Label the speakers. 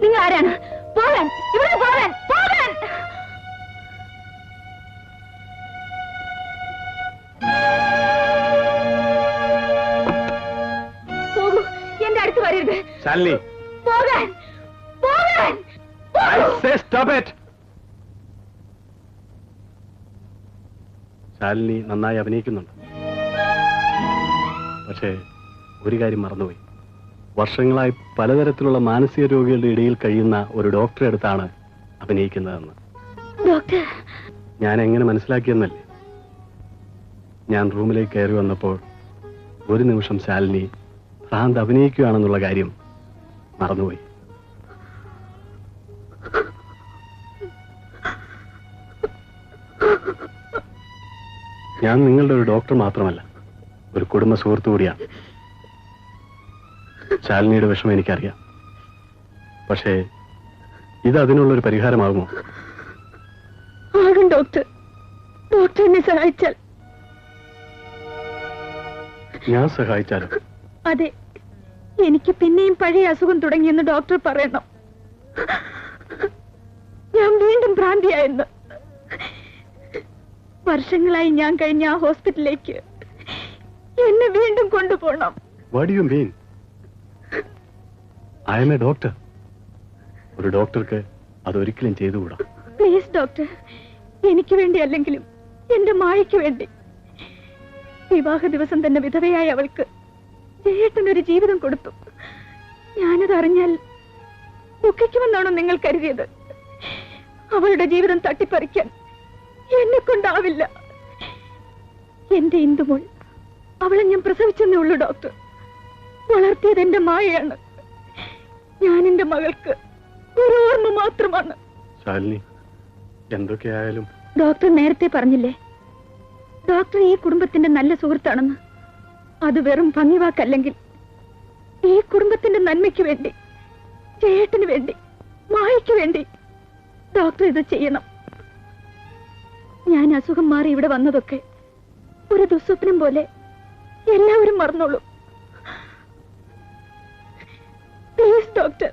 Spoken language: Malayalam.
Speaker 1: നിങ്ങൾ ആരാണ് പോകാൻ ഇവിടെ പോകാൻ പോകാൻ! പോകൂ എന്റെ അടുത്ത് വരരുത്.
Speaker 2: ശാലിനി.
Speaker 1: പോകാൻ പോകാൻ
Speaker 2: stop it. ശാലിനി നന്നായി അഭിനയിക്കുന്നുണ്ട്. പക്ഷേ ഒരു കാര്യം മറന്നുപോയി. വർഷങ്ങളായി പലതരത്തിലുള്ള മാനസിക രോഗികളുടെ ഇടയിൽ കഴിയുന്ന ഒരു ഡോക്ടറെ അടുത്താണ് അഭിനയിക്കുന്നതെന്ന്.
Speaker 1: ഡോക്ടർ.
Speaker 2: ഞാൻ എങ്ങനെ മനസ്സിലാക്കിയെന്നല്ലേ? ഞാൻ റൂമിലേക്ക് കയറി വന്നപ്പോൾ ഒരു നിമിഷം ശാലിനി ഭ്രാന്ത് അഭിനയിക്കുകയാണെന്നുള്ള കാര്യം മറന്നുപോയി. ഞാൻ നിങ്ങളുടെ ഒരു ഡോക്ടർ മാത്രമല്ല ഒരു കുടുംബ സുഹൃത്തു കൂടിയാണ്. ശാലിനിയുടെ വിഷമം എനിക്കറിയാം. പക്ഷേ ഇത് അതിനുള്ളൊരു പരിഹാരമാകുമോ?
Speaker 1: ആകും ഡോക്ടർ. ഡോക്ടർ എന്നെ സഹായിച്ചാൽ.
Speaker 2: ഞാൻ സഹായിച്ചാലും?
Speaker 1: അതെ. എനിക്ക് പിന്നെയും പഴയ അസുഖം തുടങ്ങിയെന്ന് ഡോക്ടർ പറയണം. ഞാൻ വീണ്ടും ഭ്രാന്തിയായെന്ന്. വർഷങ്ങളായി ഞാൻ കഴിഞ്ഞ ആ ഹോസ്പിറ്റലിലേക്ക് എന്നെ വീണ്ടും കൊണ്ടുപോകണം.
Speaker 2: What you mean I'm a doctor ഒരു ഡോക്ടർക്ക് അതൊരിക്കലും ചെയ്തുകൂടാ?
Speaker 1: പ്ലീസ് ഡോക്ടർ എനിക്ക് വേണ്ടി അല്ലെങ്കിലും എന്റെ മായയ്ക്ക് വേണ്ടി. വിവാഹ ദിവസം തന്നെ വിധവയായ അവൾക്ക് ജയേട്ടനൊരു ജീവിതം കൊടുത്തു. ഞാനത് അറിഞ്ഞാൽ ദുഃഖിക്കുമെന്നാണോ നിങ്ങൾ കരുതിയത്? അവളുടെ ജീവിതം തട്ടിപ്പറിക്കാൻ എന്നെ കൊണ്ടാവില്ല എന്റെ ഇന്ദുമോൾ അവളെ ഞാൻ പ്രസവിച്ചെന്നേ ഉള്ളൂ ഡോക്ടർ വളർത്തിയത് എന്റെ മായയാണ്. എന്റെ മകൾക്ക് ഒരു ഓർമ്മ മാത്രമാണ്.
Speaker 2: ശാലിനി എന്തൊക്കെയായാലും.
Speaker 1: ഡോക്ടർ നേരത്തെ പറഞ്ഞില്ലേ? ഡോക്ടർ ഈ കുടുംബത്തിന്റെ നല്ല സുഹൃത്താണെന്ന്. അത് വെറും ഭംഗിവാക്കല്ലെങ്കിൽ ഈ കുടുംബത്തിന്റെ നന്മയ്ക്ക് വേണ്ടി ചേട്ടന് വേണ്ടി മായയ്ക്ക് വേണ്ടി ഡോക്ടർ ഇത് ചെയ്യണം. ഞാൻ അസുഖം മാറി ഇവിടെ വന്നതൊക്കെ ഒരു ദുസ്വപ്നം പോലെ എല്ലാവരും മറന്നോളൂ. Please doctor